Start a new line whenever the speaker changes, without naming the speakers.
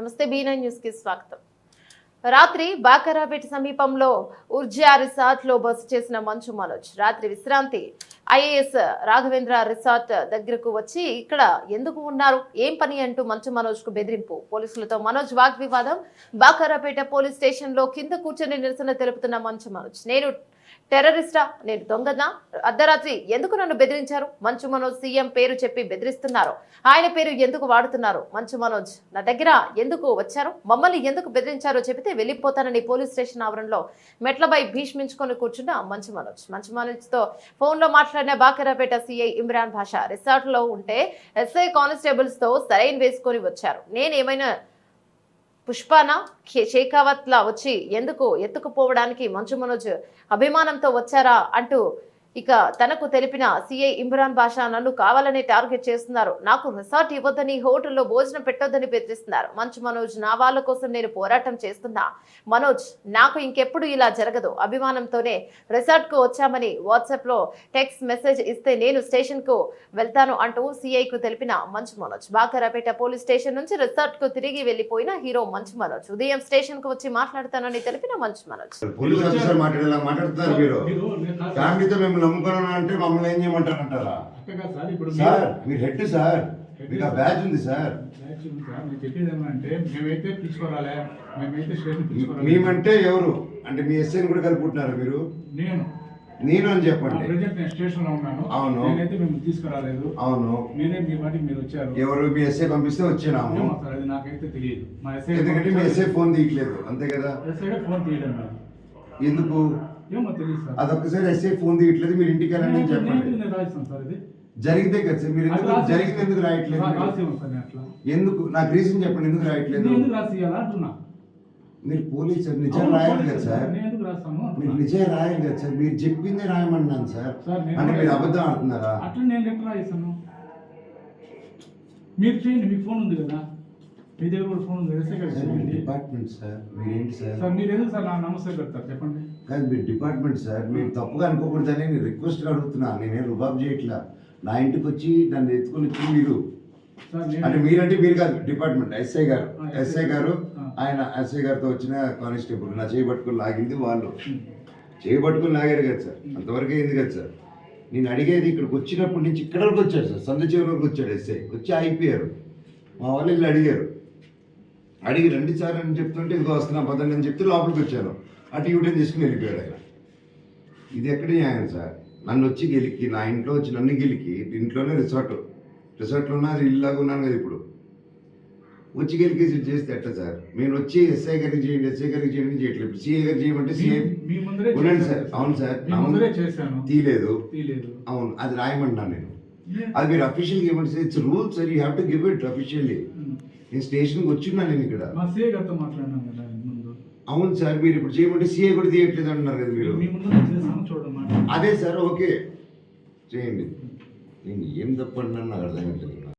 నమస్తే బీనా న్యూస్కి స్వాగతం. రాత్రి బాకరాపేట సమీపంలో ఉర్జా రిసార్ట్లో బస చేసిన మంచు మనోజ్. రాత్రి విశ్రాంతి ఐఏఎస్ రాఘవేంద్ర రిసార్ట్ దగ్గరకు వచ్చి ఇక్కడ ఎందుకు ఉన్నారు? ఏం పని? అంటూ మంచు మనోజ్కు బెదిరింపు. పోలీసులతో మనోజ్ వాగ్వివాదం. బాకరాపేట పోలీస్ స్టేషన్లో కింద కూర్చొని నిరసన తెలుపుతున్న మంచు మనోజ్. నేను టెర్రరిస్టా నేను దొంగనా? అర్ధరాత్రి ఎందుకు నన్ను బెదిరించారు? మంచు మనోజ్ సీఎం పేరు చెప్పి బెదిరిస్తున్నారు. ఆయన పేరు ఎందుకు వాడుతున్నారు? మంచు మనోజ్ నా దగ్గర ఎందుకు వచ్చారు? మమ్మల్ని ఎందుకు బెదిరించారో చెబితే వెళ్ళిపోతానని పోలీస్ స్టేషన్ ఆవరణలో మెట్లపై భీష్మించుకొని కూర్చున్న మంచు మనోజ్. మంచు మనోజ్తో ఫోన్లో మాట్లాడిన బాకరాపేట సీఐ ఇమ్రాన్ భాషా రిసార్ట్లో ఉంటే ఎస్ఐ కానిస్టేబుల్స్తో సరైన్ వేసుకొని వచ్చారు. నేనేమైనా పుష్పాన? షేకావత్లా వచ్చి ఎందుకు ఎత్తుకుపోవడానికి మంచు మనోజ్ అభిమానంతో వచ్చారా అంటూ ఇక తనకు తెలిపిన సీఐ ఇమ్రాన్ బాషా నన్ను కావాలనే టార్గెట్ చేస్తున్నారు. నాకు రిసార్ట్ ఇవ్వద్దని హోటల్లో భోజనం పెట్టొద్దని బెదిరిస్తున్నారు. మంచు మనోజ్ నా వాళ్ళ కోసం నేను పోరాటం చేస్తున్నా. మనోజ్ నాకు ఇంకెప్పుడు ఇలా జరగదు. అభిమానంతోనే రిసార్ట్కు వచ్చామని వాట్సాప్లో టెక్స్ట్ మెసేజ్ ఇస్తే నేను స్టేషన్కు వెళ్తాను అంటూ సిఐ కు తెలిపిన మంచు మనోజ్. బాకరాపేట పోలీస్ స్టేషన్ నుంచి రిసార్ట్కు తిరిగి వెళ్ళిపోయిన హీరో మంచు మనోజ్. ఉదయం స్టేషన్కు వచ్చి మాట్లాడతానని తెలిపిన మంచు మనోజ్.
పోలీస్ ఆఫీసర్ మాట్లాడేలా మాట్లాడుతున్నారు మీరు
మీరు మీరు కాదు సార్.
ఫ్యామిలీతో మేము నమ్ముకున్నాం అంటే మమ్మల్ని ఏం చేయమంటారంటారా
అట్లా కాదు సార్. ఇప్పుడు
సార్. మీరు హెడ్ సార్ మీకు ఆ బ్యాచ్ ఉంది సార్
నేను
మేమంటే ఎవరు? అంటే మీ ఎస్ఐని కూడా కలుపుకుంటున్నారు మీరు?
నేను.
నేను అని చెప్పండి.
నేను
అవును.
తీసుకురాలేదు.
అవును.
మీరే మీ వాటికి మీరు వచ్చారు.
ఎవరు మీ ఎస్ఐ పంపిస్తే
అది నాకైతే తెలియదు. మా ఎస్ఐ
ఎందుకంటే మీ ఎస్ఐ ఫోన్ తీయట్లేదు. అంతే కదా?
ఫోన్ తీయడం లేదు
ఎందుకు? అదొక్కసారి ఎస్ఐ ఫోన్ తీయట్లేదు మీరు ఇంటికి వెళ్ళండి అని చెప్పండి. జరిగితే కదా సార్ మీరు ఎందుకు జరిగింది ఎందుకు రాయట్లేదు ఎందుకు? నాకు రీజన్ చెప్పండి ఎందుకు రాయట్లేదు? మీరు పోలీస్ నిజం రాయాలి కదా
సార్.
మీరు. నిజం రాయాలి కదా సార్. మీరు చెప్పిందే రాయమన్నాను సార్. అంటే మీరు అబద్ధం ఆడుతున్నారా?
అట్లా నేను లెటర్ రాయిస్తాను? మీరు చేయండి మీకు ఫోన్ ఉంది కదా. మీ దగ్గర కూడా ఫోన్ ఉంది
డిపార్ట్మెంట్ సార్? మీరేంటి సార్?
సార్ మీరు ఎందుకు సార్ నా నమస్తే పెడతారు చెప్పండి.
కాదు మీరు డిపార్ట్మెంట్ సార్ మీరు తప్పుగా అనుకోకూడదని నేను రిక్వెస్ట్ అడుగుతున్నా. నేనేం రుబాబ్ చేయట్లా? నా ఇంటికి వచ్చి నన్ను ఎత్తుకొని వచ్చి మీరు. అంటే మీరంటే మీరు కాదు డిపార్ట్మెంట్ ఎస్ఐ గారు. ఎస్ఐ గారు. ఆయన ఎస్ఐ గారితో వచ్చిన కానిస్టేబుల్. నా చేయి పట్టుకొని లాగింది వాళ్ళు. చేయి పట్టుకొని లాగారు కదా సార్. అంతవరకు అయింది కదా సార్. నేను అడిగేది ఇక్కడికి వచ్చినప్పటి నుంచి ఇక్కడ వరకు వచ్చాడు సార్. సంద చివరి వరకు వచ్చాడు ఎస్ఐ. వచ్చి అయిపోయారు మా వాళ్ళు వెళ్ళి అడిగారు. అడిగి రండి సార్ అని చెప్తుంటే ఇదిగో వస్తున్నా పదండి అని చెప్తే లోపలికి వచ్చాను అటు యూటర్న్ తీసుకుని వెళ్ళిపోయాడు ఆయన. ఇది ఎక్కడ న్యాయం సార్? నన్ను వచ్చి గెలికి నా ఇంట్లో వచ్చి నన్ను గెలికి ఇంట్లోనే రిసార్ట్. రిసార్ట్లో ఉన్నా అది ఇల్లాగా ఉన్నాను కదా ఇప్పుడు. వచ్చి గెలికేసి చేస్తే ఎట్ట సార్? నేను వచ్చి ఎస్ఐ గారికి చేయండి ఎస్ఐ గారికి చేయండి చేయట్లేదు. సిఐ గారికి చేయమంటే సిఐ ఉండండి సార్. అవును సార్. తీయలేదు. అవును. అది రాయమన్నాను నేను. అది మీరు అఫీషియల్గా ఏమంటే sir. It's rule sir you have to give it officially. నేను స్టేషన్కి వచ్చిన్నాను నేను ఇక్కడ.
మా సిఐ గారితో మాట్లాడినాం కదా ముందు.
అవును సార్ మీరు ఇప్పుడు చేయమంటే సీఏ కూడా తీయట్లేదు అంటున్నారు కదా మీరు.
మీ ముందరే చేశాను చూడడం మాట
అదే సార్ ఓకే. చేయండి. నేను ఏం తప్పండి నాకు అర్థం కావట్లేదు.